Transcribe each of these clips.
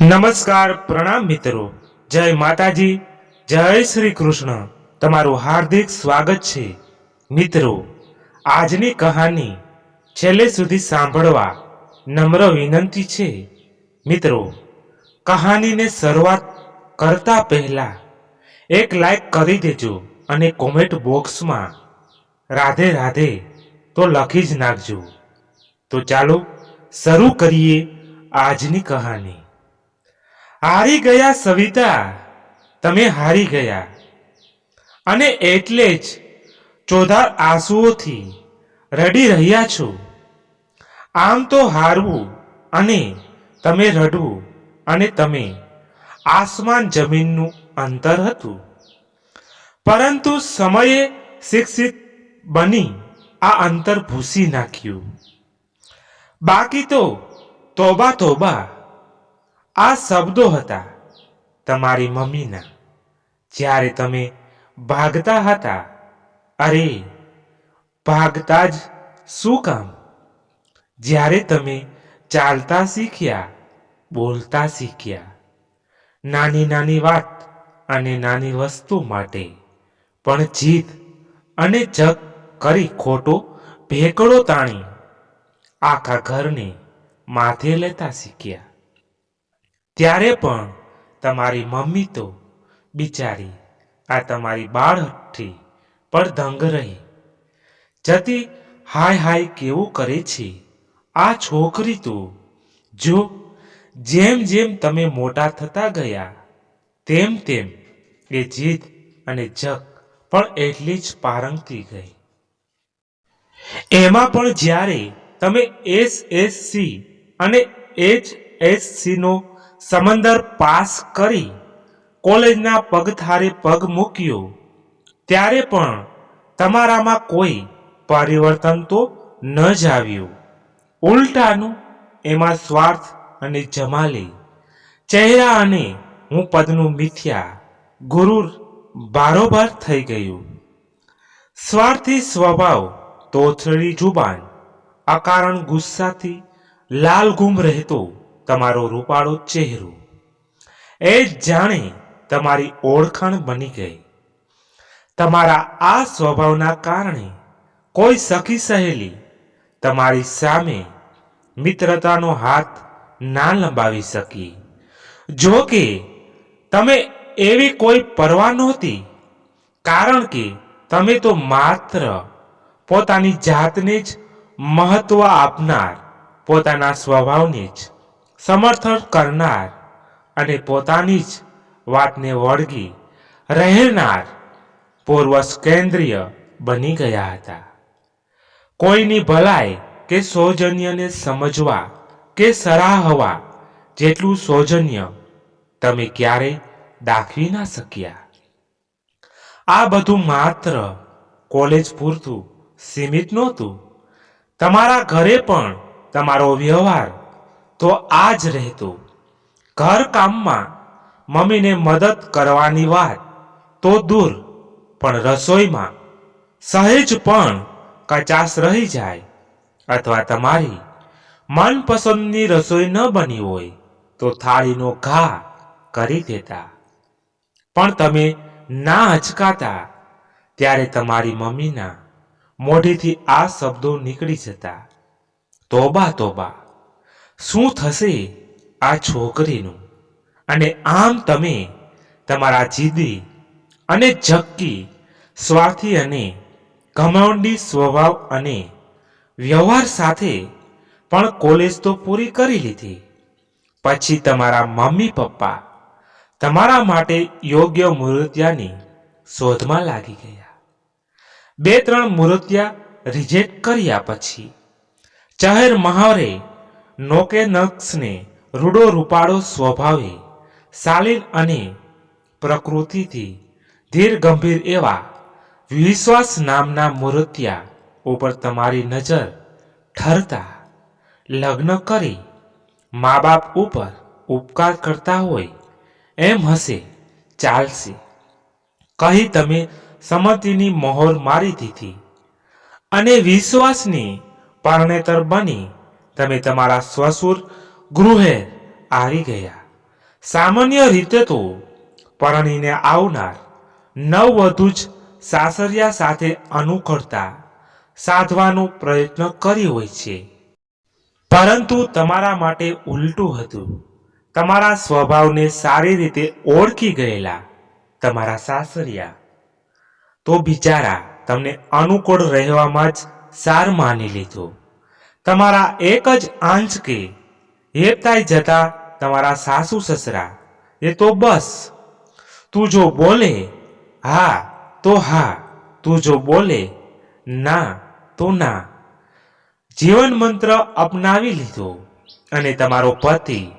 નમસ્કાર પ્રણામ મિત્રો. જય માતાજી, જય શ્રી કૃષ્ણ. તમારું હાર્દિક સ્વાગત છે. મિત્રો, આજની કહાની છેલ્લે સુધી સાંભળવા નમ્ર વિનંતી છે. મિત્રો, કહાનીને શરૂઆત કરતા પહેલા એક લાઈક કરી દેજો અને કોમેન્ટ બોક્સમાં રાધે રાધે તો લખી જ નાખજો. તો ચાલો શરૂ કરીએ આજની કહાની. હારી ગયા સવિતા. તમે હારી ગયા. અને એટલે જ ચોધાર આંસુઓથી રડી રહ્યા છો. આમ તો હારવું અને તમે રડવું અને તમે આસમાન જમીનનું અંતર હતું. પરંતુ સમયે શિક્ષિત બની આ અંતર ભૂસી નાખ્યું. બાકી તો તોબા તોબા આ શબ્દો હતા તમારી મમ્મીના. જ્યારે તમે ભાગતા હતા, અરે, ભાગતા જ શું કામ? જ્યારે તમે ચાલતા શીખ્યા, બોલતા શીખ્યા, નાની નાની વાત અને નાની વસ્તુ માટે પણ જીત અને જગ કરી ખોટો ભેકડો તાણી આખા ઘરને માથે લેતા શીખ્યા. ત્યારે પણ તમારી મમ્મી તો બિચારી આ તમારી બાળહઠી પર દંગ રહી. જતી હાય હાય કેવું કરે છે? આ છોકરી તો જો જેમ જેમ તમે મોટા થતા ગયા, તેમ તેમ એ જીદ અને જગ પણ એટલી જ પારંગતી ગઈ. એમાં પણ જ્યારે તમે એસએસસી અને એચએસસીનો સમંદર પાસ કરી કોલેજના પગથારે પગ મૂક્યો. ત્યારે પણ તમારામાં કોઈ પરિવર્તન તો ન જ આવ્યું. ઉલટાનું એમાં સ્વાર્થ અને જમાલી. ચહેરા અને હું પદનું મિથ્યા ગુરુર બારોબાર થઈ ગયું. સ્વાર્થી સ્વભાવ તોથડી જુબાન. અકારણ ગુસ્સાથી લાલઘૂમ રહેતો. તમારો રૂપાળો ચહેરો. એ જાણે તમારી ઓળખાણ બની ગઈ. તમારા આ સ્વભાવના કારણે કોઈ સખી સહેલી તમારી સામે મિત્રતાનો હાથ ના લંબાવી શકી. જો કે તમે એવી કોઈ પરવા નહોતી, કારણ કે તમે તો માત્ર પોતાની જાતને જ મહત્વ આપનાર, પોતાના સ્વભાવને જ. સમર્થન કરનાર અને પોતાની જ વાતને વળગી રહેનાર પૂર્વ કેન્દ્રીય બની ગયા હતા. કોઈની ભલાઈ કે સૌજન્યને સમજવા કે સરાહવા જેટલું સૌજન્ય તમે ક્યારે દાખવી ના શક્યા. આ બધું માત્ર કોલેજ પૂરતું સીમિત નહોતું. તમારા ઘરે પણ તમારો વ્યવહાર તો આ જ રહેતું. ઘર કામમાં મમ્મીને મદદ કરવાની વાત તો દૂર, પણ રસોઈમાં સહેજ પણ કચાશ રહી જાય. અથવા તમારી મનપસંદની રસોઈ ન બની હોય તો થાળીનો ઘા કરી દેતા. પણ તમે ના હચકાતા ત્યારે તમારી મમ્મીના મોઢેથી આ શબ્દો નીકળી જતા. તોબા તોબા શું થશે આ છોકરીનું? અને આમ તમે તમારા જીદી અને જક્કી સ્વાર્થી અને ઘમંડી સ્વભાવ અને વ્યવહાર સાથે પણ કોલેજ તો પૂરી કરી લીધી. પછી તમારા મમ્મી પપ્પા તમારા માટે યોગ્ય મૂર્ત્યાની શોધમાં લાગી ગયા. બે ત્રણ મૂર્તિયા રિજેક્ટ કર્યા પછી ચહેર મહાવરે નોકે નક્ષને રૂડો રૂપાળો સ્વભાવે, શાલીન અને પ્રકૃતિથી ધીર ગંભીર એવા વિશ્વાસ નામના મૂર્તિયા ઉપર તમારી નજર ઠરતા લગ્ન કરી મા બાપ ઉપર ઉપકાર કરતા હોય એમ હશે, ચાલશે. કહી તમે સંમતિની મહોર મારી દીધી અને વિશ્વાસની પરણેતર બની તમે તમારા સ્વસુર ગૃહે આવી ગયા. સામાન્ય રીતે તો પરણીને આવનાર નવવધુ જ સાસરિયા સાથે અનુકળતા સાધવાનો પ્રયત્ન કરી હોય છે. પરંતુ તમારા માટે ઉલટું હતું. તમારા સ્વભાવને સારી રીતે ઓળખી ગયેલા તમારા સાસરિયા. તો બિચારા તમને અનુકૂળ રહેવામાં જ સાર માની લીધો. તમારા એક જ આંચકે હેપતાઈ જતા તમારા સાસુ સસરા, એ તો બસ. તું જો બોલે, હા તો હા. તું જો બોલે, ના તો ના. જીવન મંત્ર અપનાવી લીધો અને તમારો પતિ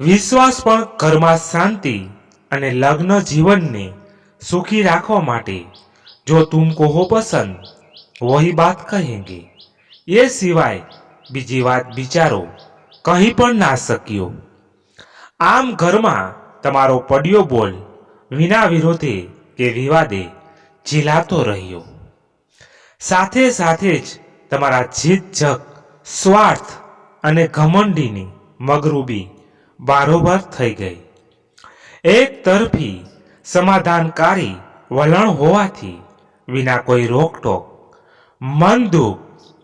વિશ્વાસ પણ ઘરમાં શાંતિ અને લગ્ન જીવનને સુખી રાખવા માટે જો તુમકો હો પસંદ, વહી બાત કહેંગે. એ સિવાય બીજી વાત વિચારો કહી પણ ના શક્યો. આમ ઘરમાં તમારો પડ્યો બોલ, વિના વિરોધે કે વિવાદે ઝીલાતો રહ્યો. સાથે સાથે જ તમારા જીત જગ, સ્વાર્થ અને ઘમંડીની મગરૂબી બારોબાર થઈ ગઈ. એક તરફી સમાધાનકારી વલણ હોવાથી વિના કોઈ રોકટોક, મન દુઃખ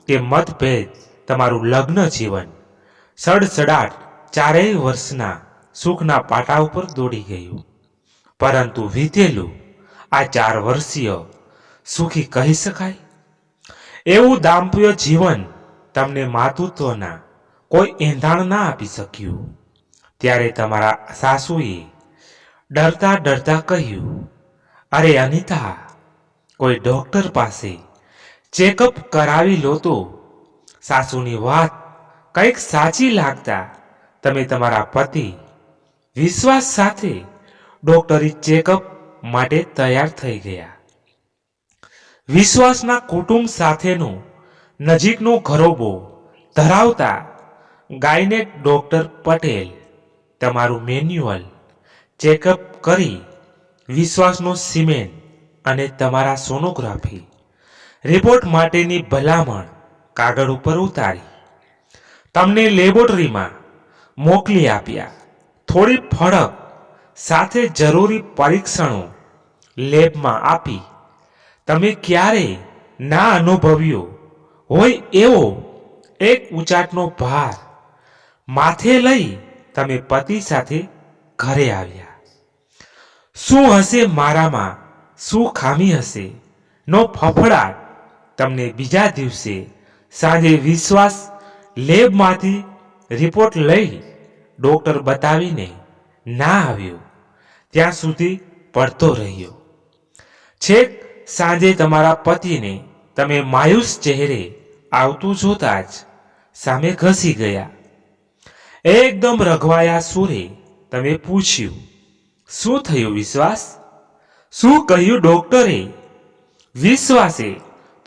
કે મતભેદ તમારું લગ્ન જીવન. સડસડાટ ચારેય વર્ષના સુખના પાટા ઉપર દોડી ગયું. પરંતુ વીતેલું આ ચાર વર્ષીય સુખી કહી શકાય? એવું દાંપ્ય જીવન તમને માતૃત્વના કોઈ એંધાણ ના આપી શક્યું? ત્યારે તમારા સાસુએ ડરતા ડરતા કહ્યું, અરે અનિતા, કોઈ ડોક્ટર પાસે ચેકઅપ કરાવી લો તો સાસુની વાત કંઈક સાચી લાગતા તમે તમારા પતિ વિશ્વાસ સાથે ડોક્ટરી ચેકઅપ માટે તૈયાર થઈ ગયા. વિશ્વાસના કુટુંબ સાથેનો નજીકનો ઘરોબો ધરાવતા ગાયનેક ડોક્ટર પટેલ તમારું મેન્યુઅલ ચેકઅપ કરી વિશ્વાસનો સિમેન્ટ અને તમારા સોનોગ્રાફી રિપોર્ટ માટેની ભલામણ કાગળ ઉપર ઉતારી. તમને લેબોરેટરીમાં મોકલી આપ્યા. થોડી ફળક સાથે જરૂરી પરીક્ષણો લેબમાં આપી. તમે ક્યારેય ના અનુભવ્યો હોય એવો એક ઉચાટનો ભાર માથે લઈ તમે પતિ સાથે ઘરે આવ્યા. શું હશે મારામાં? શું ખામી હશે? નો ફફડાટ તમને બીજા દિવસે સાંજે વિશ્વાસ લેબમાંથી રિપોર્ટ લઈ ડોક્ટર બતાવીને ના આવ્યો. ત્યાં સુધી પડતો રહ્યો. છેક સાંજે તમારા પતિને તમે માયુસ ચહેરે આવતું જોતા જ સામે ઘસી ગયા. એકદમ રઘવાયા સુરે તમે પૂછ્યું, શું થયું વિશ્વાસ? શું કહ્યું ડોક્ટરે? વિશ્વાસે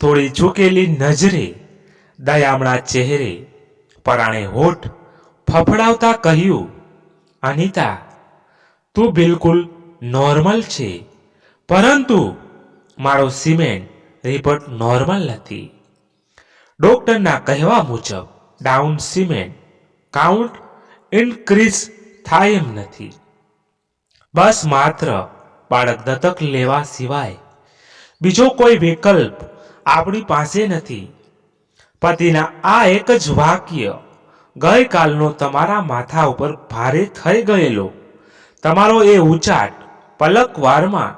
થોડી ઝૂકેલી નજરે દયામણા ચહેરે પરાણે હોઠ ફફડાવતા કહ્યું, અનિતા, તું બિલકુલ નોર્મલ છે, પરંતુ મારો સિમેન્ટ રિપોર્ટ નોર્મલ નથી. ડોક્ટરના કહેવા મુજબ, ડાઉન સિમેન્ટ કાઉન્ટ ઇન્ક્રીઝ થાય એમ નથી. બસ માત્ર બાળક દત્તક લેવા સિવાય બીજો કોઈ વિકલ્પ આપણી પાસે નથી. પતિના આ એક જ વાક્ય ગઈકાલનો તમારા માથા ઉપર ભારે થઈ ગયેલો. તમારો એ ઉચાટ પલકવારમાં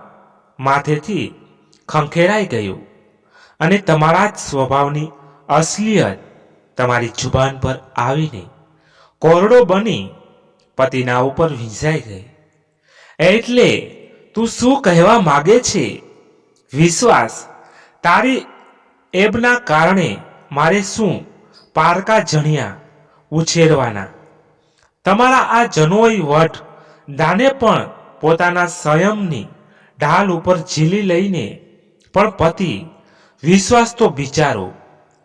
માથેથી ખંખેરાઈ ગયું અને તમારા જ સ્વભાવની અસલિયત તમારી જુબાન પર આવીને કોરડો બની પતિના ઉપર વિંઝાઈ ગઈ. એટલે તું શું કહેવા માગે છે? વિશ્વાસ તારી એબના કારણે મારે શું? પારકા જણિયા, ઉછેરવાના. તમારા આ જનોઈ વટ દાને પણ પોતાના સંયમની ઢાલ ઉપર ઝીલી લઈને પણ પતિ વિશ્વાસ તો બિચારો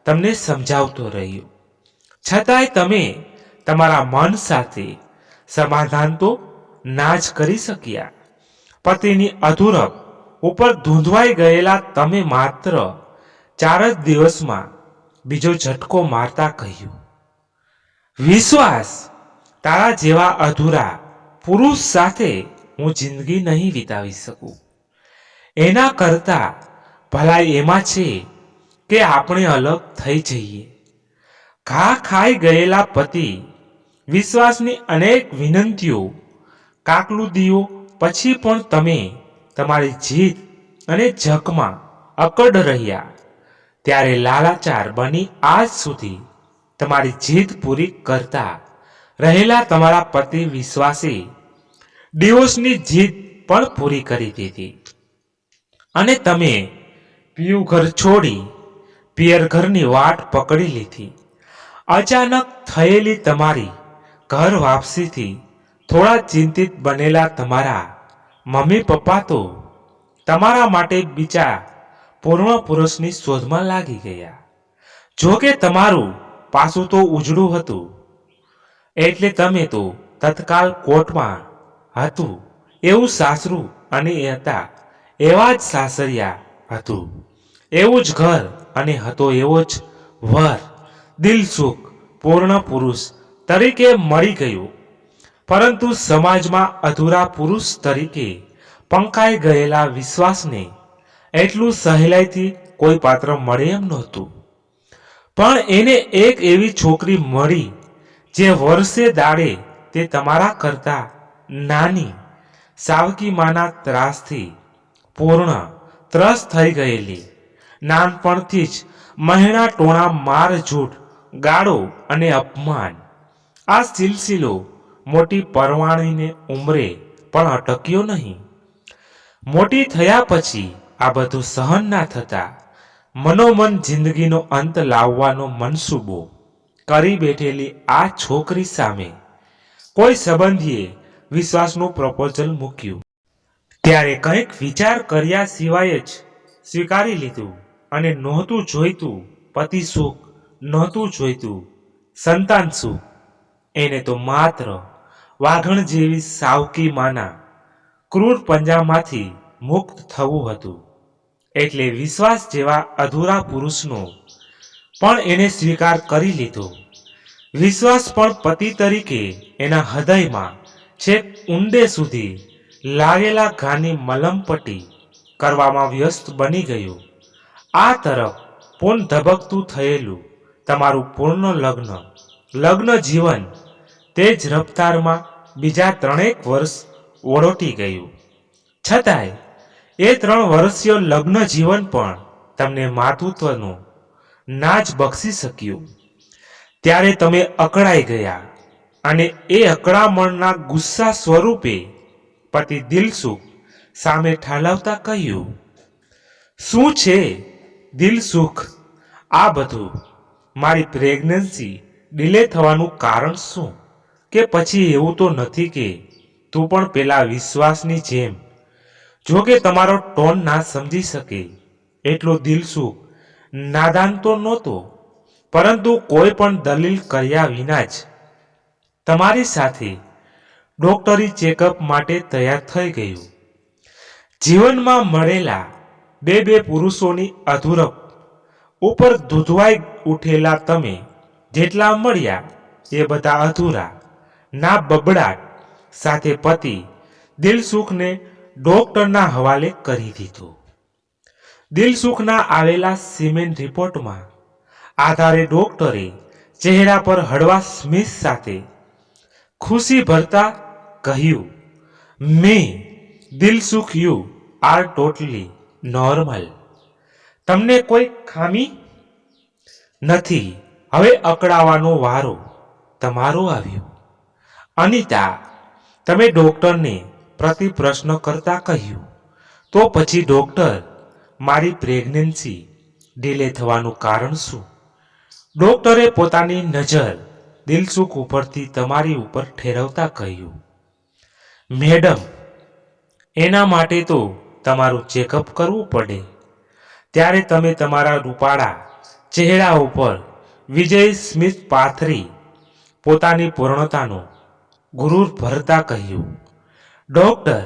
તમને સમજાવતો રહ્યો. છતાંય તમે તમારા મન સાથે સમાધાન તો ના જ કરી શક્યા. પતિની અધૂરપ ઉપર ધૂંધવાઈ ગયેલા તમે માત્ર ચાર જ દિવસમાં બીજો ઝટકો મારતા કહ્યું, વિશ્વાસ, તારા જેવા અધૂરા પુરુષ સાથે હું જિંદગી નહીં વિતાવી શકું. એના કરતાં ભલાઈ એમાં છે કે આપણે અલગ થઈ જઈએ. ઘા ખાઈ ગયેલા પતિ વિશ્વાસની અનેક વિનંતીઓ, કાકલુદીઓ પછી પણ તમે તમારી જીત અને જકમાં અકડ રહ્યા. ત્યારે લાલાચાર બની આજ સુધી. તમારી જીત પૂરી કરતા રહેલા તમારા પતિ વિશ્વાસી ડિવોર્સની જીત પણ પૂરી કરી દીધી. અને તમે પિયુ ઘર છોડી પિયર ઘરની વાટ પકડી લીધી. અચાનક થયેલી તમારી ઘર વાપસીથી થોડા ચિંતિત બનેલા તમારા મમ્મી પપ્પા તો તમારા માટે બીજા પૂર્ણ પુરુષની શોધમાં લાગી ગયા. જો કે તમારું પાસું તો ઉજળું હતું. એટલે તમે તો તત્કાલ કોર્ટમાં હતું. એવું સાસરું અને હતા એવા જ સાસરિયા હતું. એવું જ ઘર અને હતો એવો જ વર. દિલસુખ પૂર્ણ પુરુષ તરીકે મળી ગયું. પરંતુ સમાજમાં અધૂરા પુરુષ તરીકે પંકાઈ ગયેલા વિશ્વાસને એટલું સહેલાઈથી કોઈ પાત્ર મળે એમ નહોતું. પણ એને એક એવી છોકરી મળી, જે વર્ષે દાડે તે તમારા કરતા નાની, સાવકી માના ત્રાસથી પૂર્ણ, ત્રસ્ત થઈ ગયેલી. નાનપણથી જ મહેણા ટોણા માર ઝૂઠ ગાળો અને અપમાન. આ સિલસિલો મોટી પરવાણીને ઉંમરે પણ અટક્યો નહીં. મોટી થયા પછી આ બધું સહન ના થતા મનોમન જિંદગીનો અંત લાવવાનો મનસૂબો કરી બેઠેલી આ છોકરી સામે કોઈ સંબંધીએ વિશ્વાસનું પ્રપોઝલ મૂક્યું. ત્યારે કંઈક વિચાર કર્યા સિવાય જ સ્વીકારી લીધું અને નહોતું જોઈતું, પતિ સુખ નહોતું જોઈતું, સંતાન સુખ. એને તો માત્ર વાઘણ જેવી સાવકી માના ક્રૂર પંજામાંથી મુક્ત થવું હતું. એટલે વિશ્વાસ જેવા અધૂરા પુરુષનો. પણ એને સ્વીકાર કરી લીધો. વિશ્વાસ પણ પતિ તરીકે એના હૃદયમાં છેક ઊંડે સુધી લાગેલા ઘાની મલમપટ્ટી કરવામાં વ્યસ્ત બની ગયું. આ તરફ પૂર્ણ ધબકતું થયેલું તમારું પૂર્ણ લગ્ન. લગ્ન જીવન તે જ રફતારમાં બીજા ત્રણેક વર્ષ ઓળોટી ગયું. છતાંય એ ત્રણ વર્ષીય લગ્ન જીવન પણ તમને માતૃત્વનું નાજ બક્ષી શક્યું. ત્યારે તમે અકળાઈ ગયા અને એ અકળામણના ગુસ્સા સ્વરૂપે પતિ દિલસુખ સામે ઠાલવતા કહ્યું, શું છે દિલસુખ? આ બધું મારી પ્રેગ્નન્સી ડિલે થવાનું કારણ શું? કે પછી એવું તો નથી કે તું પણ પેલા વિશ્વાસની જેમ જો કે તમારો ટોન ના સમજી શકે, એટલો દિલસુખ નાદાન તો નહોતો, પરંતુ કોઈ પણ દલીલ કર્યા વિના જ તમારી સાથે ડોક્ટરી ચેકઅપ માટે તૈયાર થઈ ગયું. જીવનમાં મળેલા બે બે પુરુષોની અધૂરપ ઉપર ધૂધવાઈ ઉઠેલા તમે જેટલા મળ્યા એ બધા અધૂરા, ના બબડાટ સાથે પતિ દિલસુખને ડોક્ટરના હવાલે કરી દીધો. દિલસુખના આવેલા સિમેન્ટ રિપોર્ટમાં આધારે ડોક્ટરે ચહેરા પર હળવા સ્મિત સાથે ખુશી ભરતા કહ્યું, મે Dilsukh you are totally normal. તમને કોઈ ખામી નથી. હવે અકળાવાનો વારો તમારો આવ્યો. અનિતા, તમે ડોક્ટરને પ્રતિ પ્રશ્ન કરતા કહ્યું, તો પછી ડોક્ટર મારી પ્રેગ્નન્સી ડિલે થવાનું કારણ શું? ડોક્ટરે પોતાની નજર દિલસુખ ઉપરથી તમારી ઉપર ઠેરવતા કહ્યું, મેડમ, એના માટે તો તમારું ચેકઅપ કરવું પડે. ત્યારે તમે તમારા રૂપાળા ચહેરા ઉપર વિજય સ્મિત પાથરી પોતાની પૂર્ણતાનો ગુરુર ભરતા કહ્યું ડોક્ટર,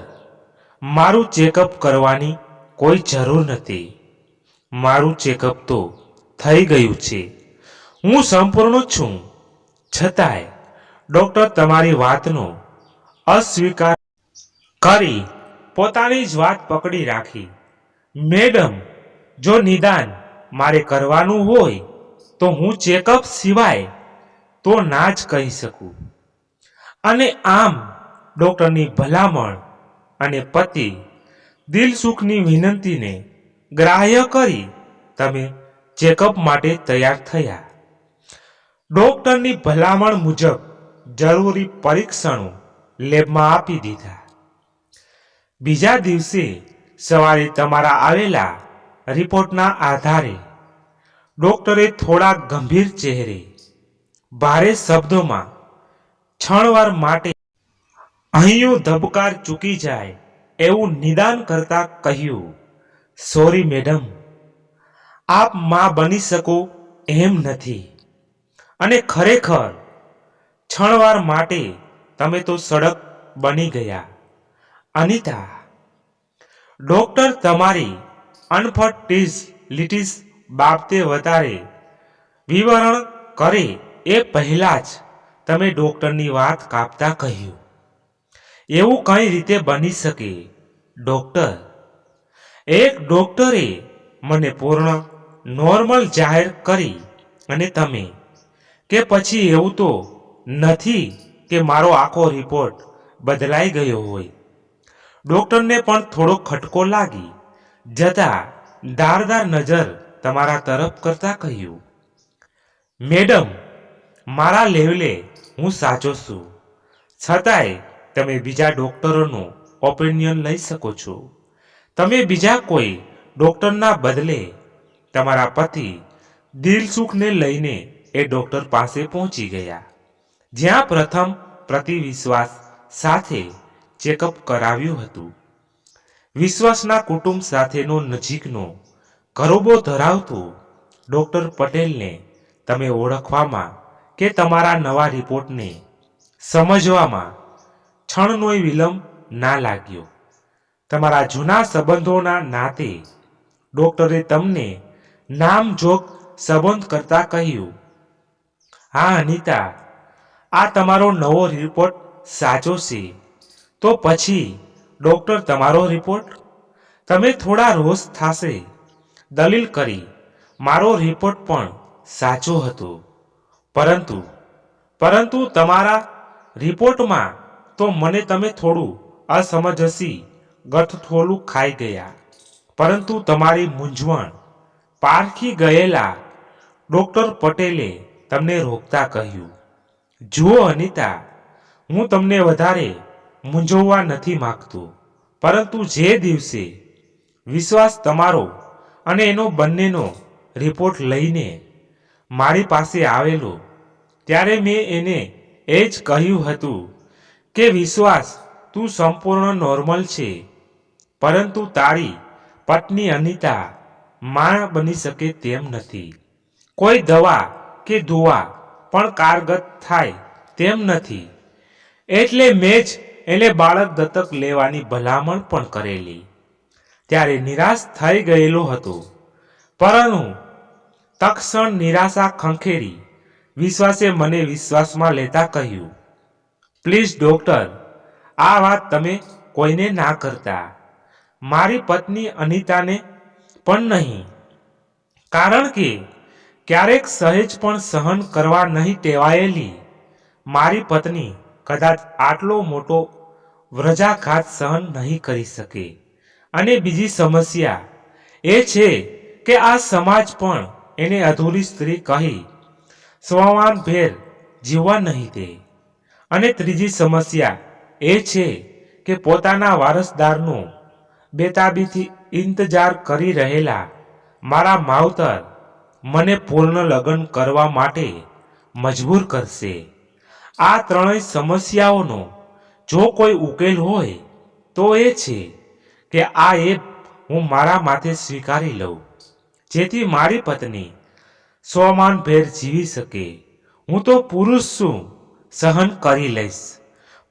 મારું ચેકઅપ કરવાની કોઈ જરૂર નથી. મારું ચેકઅપ તો થઈ ગયું છે. હું સંપૂર્ણ છું. છતાંય ડોક્ટર તમારી વાતનો અસ્વીકાર કરી પોતાની જ વાત પકડી રાખી. મેડમ, જો નિદાન મારે કરવાનું હોય તો હું ચેકઅપ સિવાય તો ના જ કહી શકું. અને આમ ડોક્ટરની ભલામણ અને પતિ દિલસુખની વિનંતીને ગ્રાહ્ય કરી તમે ચેકઅપ માટે તૈયાર થયા. ડોક્ટરની ભલામણ મુજબ જરૂરી પરીક્ષણો લેબમાં આપી દીધા. બીજા દિવસે સવારે તમારા આવેલા રિપોર્ટના આધારે ડોક્ટરે થોડા ગંભીર ચહેરે, ભારે શબ્દોમાં ક્ષણવાર માટે અહીંયું ધબકાર ચૂકી જાય એવું નિદાન કરતા કહ્યું, સોરી મેડમ, આપમાં બની શકો એમ નથી. અને ખરેખર ક્ષણવાર માટે તમે તો સડક બની ગયા. અનિતા, ડોક્ટર તમારી અનફર્ટિલિટીસ બાબતે વધારે વિવરણ કરે એ પહેલાં જ તમે ડોક્ટરની વાત કાપતા કહ્યું. એવું કઈ રીતે બની શકે? ડોક્ટર એક ડોક્ટરે મને પૂર્ણ નોર્મલ જાહેર કરી અને તમે, કે પછી એવું તો નથી કે મારો આખો રિપોર્ટ બદલાઈ ગયો હોય. ડોક્ટરને પણ થોડો ખટકો લાગી, જતા ધારદાર નજર તમારા તરફ કરતા કહ્યું, મેડમ, મારા લેવલે હું સાચો છું. છતાંય તમે બીજા ડૉક્ટરોનું ઓપિનિયન લઈ શકો છો. તમે બીજા કોઈ ડોક્ટરના બદલે તમારા પતિ દિલસુખને લઈને એ ડોક્ટર પાસે પહોંચી ગયા. જ્યાં પ્રથમ પ્રતિવિશ્વાસ સાથે ચેકઅપ કરાવ્યું હતું. વિશ્વાસના કુટુંબ સાથેનો નજીકનો ગરોબો ધરાવતો ડોક્ટર પટેલને તમે ઓળખવામાં કે તમારા નવા રિપોર્ટને સમજવામાં ક્ષણનોય વિલંબ ના લાગ્યો. તમારા જૂના સંબંધોના નાતે ડોક્ટરે તમને નામજોગ સંબંધ કરતા કહ્યું, હા, અનિતા, આ તમારો નવો રિપોર્ટ સાચો છે. તો પછી ડોક્ટર તમારો રિપોર્ટ? તમે થોડા રોષ થશે. દલીલ કરી, મારો રિપોર્ટ પણ સાચો હતો. પરંતુ પરંતુ તમારા રિપોર્ટમાં તો મને તમે થોડું અસમજ હસી ગઠથોલું ખાઈ ગયા. પરંતુ તમારી મૂંઝવણ પારખી ગયેલા ડોક્ટર પટેલે તમને રોકતા કહ્યું. જુઓ અનિતા, હું તમને વધારે મૂંઝવવા નથી માગતો, પરંતુ જે દિવસે વિશ્વાસ તમારો અને એનો બંનેનો રિપોર્ટ લઈને મારી પાસે આવેલો, ત્યારે મેં એને એ જ કહ્યું હતું કે વિશ્વાસ તું સંપૂર્ણ નોર્મલ છે, પરંતુ તારી પત્ની અનિતા માણ બની શકે તેમ નથી. કોઈ દવા કે ધોવા પણ કારગત થાય તેમ નથી. એટલે મેં જ એને બાળક દત્તક લેવાની ભલામણ પણ કરેલી. ત્યારે નિરાશ થઈ ગયેલો હતો. પરંતુ તક્ષણ નિરાશા ખંખેરી વિશ્વાસે મને વિશ્વાસમાં લેતા કહ્યું પ્લીઝ ડોક્ટર, આ વાત તમે કોઈને ના કરતા. મારી પત્ની અનિતાને પણ નહીં. કારણ કે ક્યારેક સહેજ પણ સહન કરવા નહીં ટેવાયેલી મારી પત્ની કદાચ આટલો મોટો વ્રજાઘાત સહન નહીં કરી શકે. અને બીજી સમસ્યા એ છે કે આ સમાજ પણ એને અધૂરી સ્ત્રી કહી સ્વમાન ભેર જીવવા નહીં દે. અને ત્રીજી સમસ્યા એ છે કે પોતાના વારસદારનો બેતાબીથી ઇંતજાર કરી રહેલા મારા માવતર મને પૂર્ણ લગ્ન કરવા માટે મજબૂર કરશે. આ ત્રણેય સમસ્યાઓનો જો કોઈ ઉકેલ હોય, તો એ છે કે આ એપ હું મારા માથે સ્વીકારી લઉં, જેથી મારી પત્ની સ્વમાન ભેર જીવી શકે. હું તો પુરુષ છું. સહન કરી લઈશ.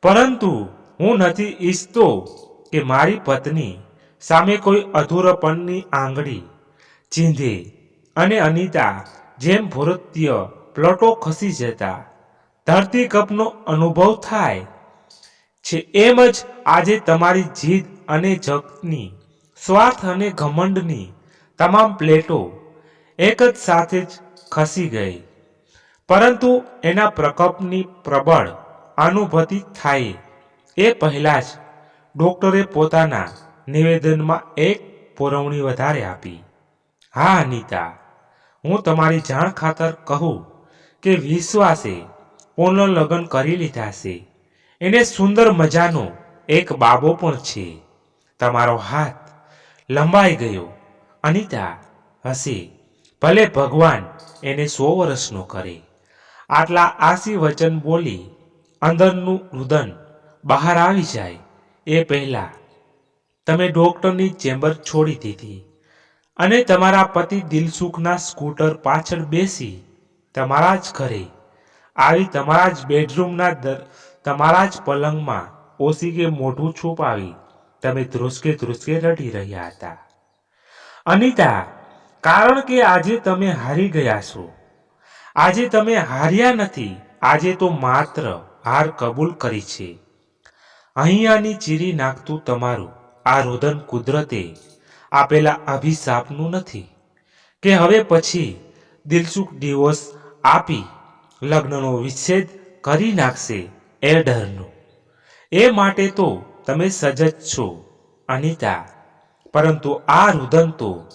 પરંતુ હું નથી ઈચ્છતો કે મારી પત્ની સામે કોઈ અધૂરપણની આંગળી ચીંધે અને અનિતા જેમ ભૂરત્ય પ્લોટો ખસી જતા ધરતીકપનો અનુભવ થાય છે, એમ જ આજે તમારી જીદ અને જગની સ્વાર્થ અને ઘમંડની તમામ પ્લેટો એક જ સાથે જ ખસી ગઈ. પરંતુ એના પ્રકોપની પ્રબળ અનુભૂતિ થાય. એ પહેલાં જ ડોક્ટરે પોતાના નિવેદનમાં એક પુરવણી વધારે આપી. હા, અનિતા, હું તમારી જાણ ખાતર કહું કે વિશ્વાસે પૂર્ણ લગ્ન કરી લીધા છે. એને સુંદર મજાનો એક બાબો પણ છે. તમારો હાથ લંબાઈ ગયો. અનિતા હશે. ભલે ભગવાન એને સો વર્ષનો કરે. આટલા આશી વચન બોલી અંદરનું રુદન બહાર આવી જાય એ પહેલા તમે ડોક્ટરની ચેમ્બર છોડી દીધી અને તમારા પતિ દિલસુખના સ્કૂટર પાછળ બેસી તમારા જ ઘરે આવી તમારા જ બેડરૂમના તમારા જ પલંગમાં ઓસીકે મોઢું છુપાવી તમે ધ્રુસકે ધ્રુસકે રડી રહ્યા હતા. અનિતા, કારણ કે આજે તમે હારી ગયા છો આજે તમે હાર્યા નથી, આજે તો માત્ર હાર કબૂલ કરી છે. અહીંયાની ચીરી નાખતું તમારું, આ રુદન કુદરતે આપેલા અભિશાપનું નથી. કે હવે પછી દિલસુખ ડિવોર્સ આપી લગ્નનો વિચ્છેદ કરી નાખશે એ ડરનું એ માટે તો તમે સજજ છો, અનિતા. પરંતુ આ રુદન તો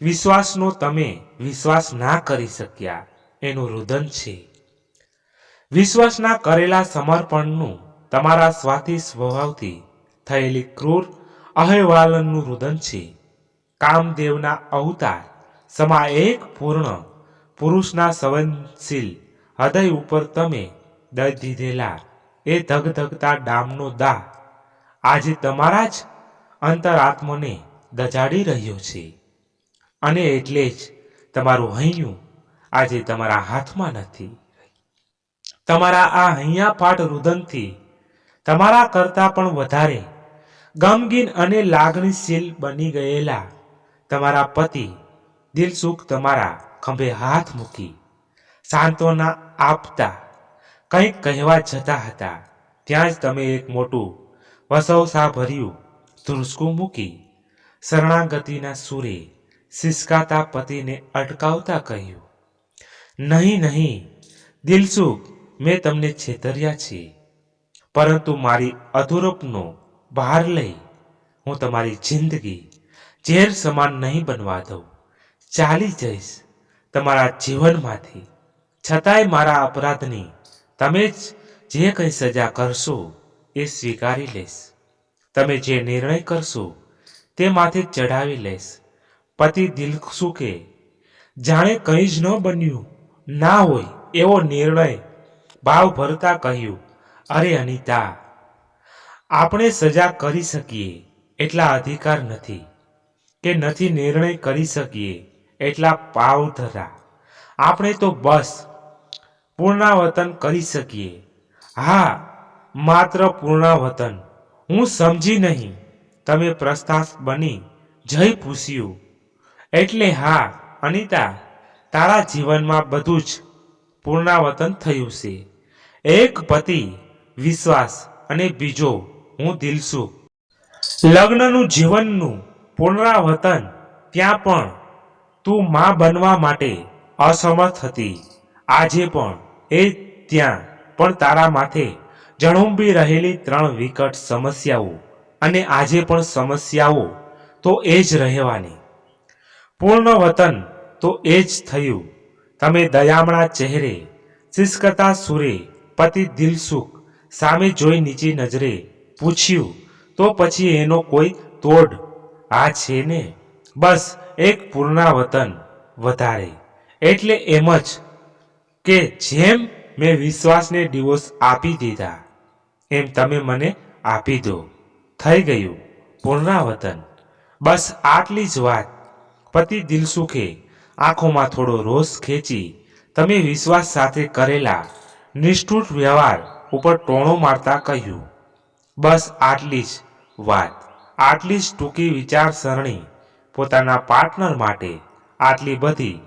વિશ્વાસનો તમે વિશ્વાસ ના કરી શક્યા. એનું રુદન છે. વિશ્વાસના કરેલા સમર્પણનું તમારા સ્વાથી સ્વભાવથી થયેલી ક્રૂર અહેવાલનનું રુદન છે. કામદેવના અવતાર સમા એક પૂર્ણ પુરુષના સંવેદનશીલ હૃદય ઉપર તમે દઈ દીધેલા એ ધગધગતા ડામનો દા આજે તમારા જ અંતરાત્મને દજાડી રહ્યો છે. અને એટલે જ તમારું હૈયું આજે તમારા હાથમાં નથી તમારા આ હૈયા ફાટ રુદનથી તમારા કરતાં પણ વધારે ગમગીન અને લાગણીશીલ બની ગયેલા તમારા પતિ દિલસુખ તમારા ખંભે હાથ મૂકી સાંત્વના આપતા કંઈક કહેવા જતા હતા. ત્યાં જ તમે એક મોટું વસવસા ભર્યું ધ્રુસકું મૂકી શરણાગતિના સૂરે સિસકાતા પતિને અટકાવતા કહ્યું નહીં નહીં. દિલસુખ, મેં તમને છેતર્યા છે. પરંતુ મારી અધુરપનો ભાર લઈ હું તમારી જિંદગી ઝેર સમાન નહીં બનવા દઉં. ચાલી જઈશ તમારા જીવનમાંથી. છતાંય મારા અપરાધની તમે જ જે કંઈ સજા કરશો એ સ્વીકારી લઈશ. તમે જે નિર્ણય કરશો તે માથે ચડાવી લઈશ. પતિ દિલસુખે જાણે કંઈ જ ન બન્યું ના હોય એવો નિર્ણય ભાવ ભરતા કહ્યું, અરે અનિતા, આપણે સજા કરી શકીએ એટલા અધિકાર નથી કે નથી નિર્ણય કરી શકીએ એટલા પાવ ધરા. આપણે તો બસ પૂર્ણાવતન કરી શકીએ. હા, માત્ર પૂર્ણાવતન. હું સમજી નહીં. તમે પ્રસ્થાસ બની જય પૂછ્યું. એટલે હા, અનિતા તારા જીવનમાં બધું જ પૂર્ણાવતન થયું છે. એક પતિ, વિશ્વાસ અને બીજો હું દિલસુખ લગ્નનું જીવનનું પુનરાવર્તન ત્યાં પણ તું માં બનવા માટે અસમર્થ હતી. આજે પણ એ ત્યાં, પણ તારા માથે જણુંબી રહેલી ત્રણ વિકટ સમસ્યાઓ અને આજે પણ સમસ્યાઓ તો એ જ રહેવાની. પૂર્ણ વતન તો એ જ થયું. તમે દયામણા ચહેરે શિષ્કતા સુરે, પતિ દિલસુખ સામે જોઈ નીચી નજરે પૂછ્યું, તો પછી એનો કોઈ તોડ, આ છે ને? બસ એક પૂર્ણાવતન વધારે. એટલે એમ જ કે જેમ મેં વિશ્વાસને ડિવોર્સ આપી દીધા, એમ તમે મને આપી દો. થઈ ગયું પૂર્ણાવતન બસ આટલી જ વાત. પતિ દિલસુખે આંખોમાં થોડો રોષ ખેંચી તમે વિશ્વાસ સાથે કરેલા નિષ્ઠુર વ્યવહાર ઉપર ટોણો મારતા કહ્યું, બસ આટલી જ વાત. આટલી જ ટૂંકી વિચારસરણી પોતાના પાર્ટનર માટે આટલી બધી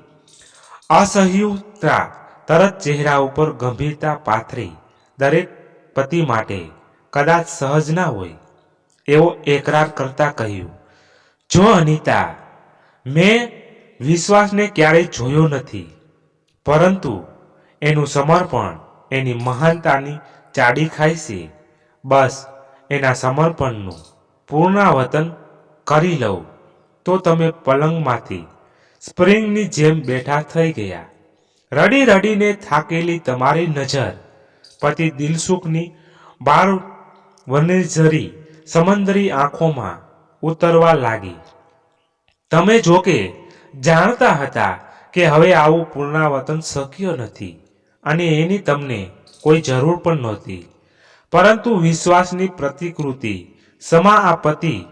અસહ્યુતા તરત ચહેરા ઉપર ગંભીરતા પાથરી દરેક પતિ માટે કદાચ સહજ ના હોય. એવો એકરાર કરતા કહ્યું, જો અનિતા, મેં વિશ્વાસને ક્યારેય જોયો નથી. પરંતુ એનું સમર્પણ એની મહાનતાની ચાડી ખાય છે. બસ, એના સમર્પણનું પૂર્ણાવતન કરી લઉં. તો તમે પલંગમાંથી સ્પ્રિંગની જેમ બેઠા થઈ ગયા. રડી રડીને થાકેલી તમારી નજર પતિ દિલસુખની બાર વનેઝરી સમંદરી આંખોમાં ઉતરવા લાગી. તમે જોકે જાણતા હતા કે હવે આવું પુનરાવર્તન શક્ય નથી અને એની તમને કોઈ જરૂર પણ નહોતી. પરંતુ વિશ્વાસની પ્રતિકૃતિ સમા આપત્તિ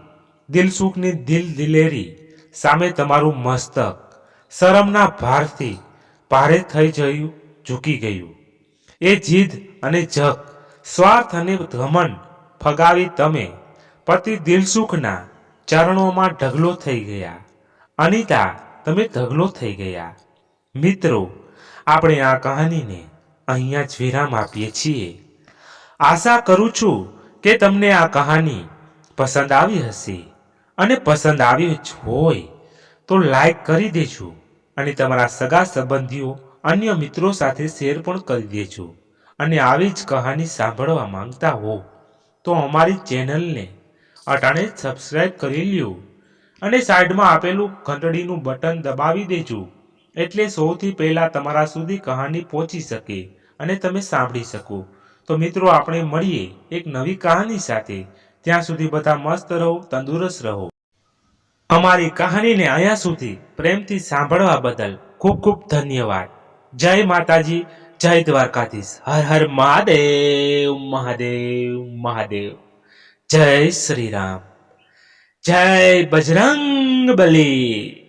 દિલસુખની દિલ દિલેરી સામે તમારું મસ્તક, શરમના ભારથી ભારે થઈ જયું, ઝૂકી ગયું. એ જીદ અને જગ, સ્વાર્થ અને ધમન ફગાવી તમે પતિ દિલસુખના ચરણોમાં ઢગલો થઈ ગયા. અનિતા તમે ઢગલો થઈ ગયા. મિત્રો, આપણે આ કહાનીને અહીંયા જ વિરામ આપીએ છીએ. આશા કરું છું કે તમને આ કહાની પસંદ આવી હશે અને પસંદ આવી જ હોય તો લાઈક કરી દેજો અને તમારા સગા સંબંધીઓ, અન્ય મિત્રો સાથે શેર પણ કરી દેજો. અને આવી જ કહાની સાંભળવા માંગતા હો તો અમારી ચેનલને અટાણે સબસ્ક્રાઈબ કરી લ્યો. અને સાઈડમાં આપેલું ઘંટડીનું બટન દબાવી દેજો. એટલે સૌથી પહેલાં તમારા સુધી કહાની પહોંચી શકે અને તમે સાંભળી શકો. તો મિત્રો, આપણે મળીએ એક નવી કહાની સાથે. ત્યાં સુધી બધા મસ્ત રહો, તંદુરસ્ત રહો. અમારી કહાનીને અહીંયા સુધી પ્રેમથી સાંભળવા બદલ ખૂબ ખૂબ ધન્યવાદ. જય માતાજી, જય દ્વારકાધીશ. હર હર મહાદેવ મહાદેવ મહાદેવ. જય શ્રી રામ. જય બજરંગ બલી